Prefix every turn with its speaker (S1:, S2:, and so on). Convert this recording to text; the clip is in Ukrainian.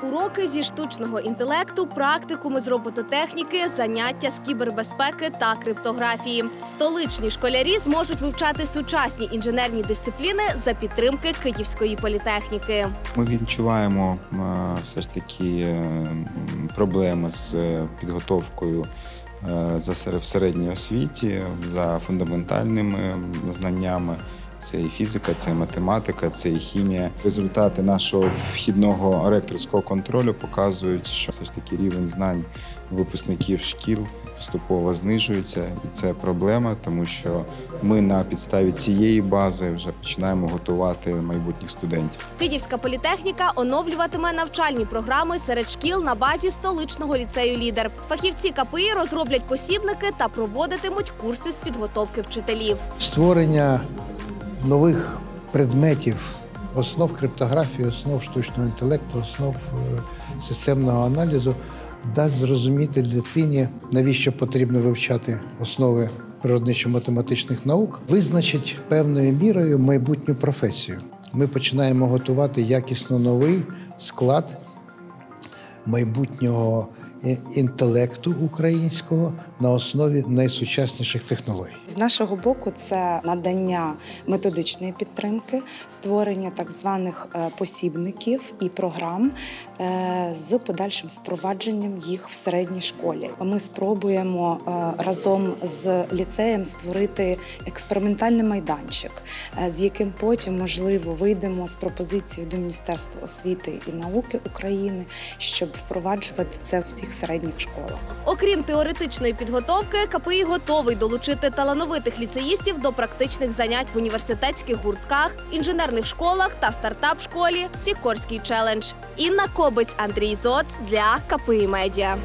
S1: Уроки зі штучного інтелекту, практикуми з робототехніки, заняття з кібербезпеки та криптографії. Столичні школярі зможуть вивчати сучасні інженерні дисципліни за підтримки Київської політехніки.
S2: Ми відчуваємо е, все ж таки е, проблеми з е, підготовкою за в середній освіті за фундаментальними знаннями. Це і фізика, це і математика, це і хімія. Результати нашого вхідного ректорського контролю показують, що все ж таки рівень знань випускників шкіл поступово знижується, і це проблема, тому що ми на підставі цієї бази вже починаємо готувати майбутніх студентів.
S1: Київська політехніка оновлюватиме навчальні програми серед шкіл на базі столичного ліцею Лідер. Фахівці КПІ розроблять посібники та проводитимуть курси з підготовки вчителів.
S3: створення нових предметів, основ криптографії, основ штучного інтелекту, основ е, системного аналізу дасть зрозуміти дитині, навіщо потрібно вивчати основи природничо-математичних наук, визначить певною мірою майбутню професію. Ми починаємо готувати якісно новий склад майбутнього інтелекту українського на основі найсучасніших технологій.
S4: З нашого боку, це надання методичної підтримки, створення так званих е, посібників і програм е, з подальшим впровадженням їх в середній школі. Ми спробуємо е, разом з ліцеєм створити експериментальний майданчик, з яким потім можливо вийдемо з пропозицією до Міністерства освіти і науки України, щоб впроваджувати це в всіх середніх школах.
S1: Окрім теоретичної підготовки, КПІ готовий долучити талановитих ліцеїстів до практичних занять в університетських гуртках, інженерних школах та стартап-школі Сікорський челендж. Інна Кобець, Андрій Зоц для КПІ Медіа.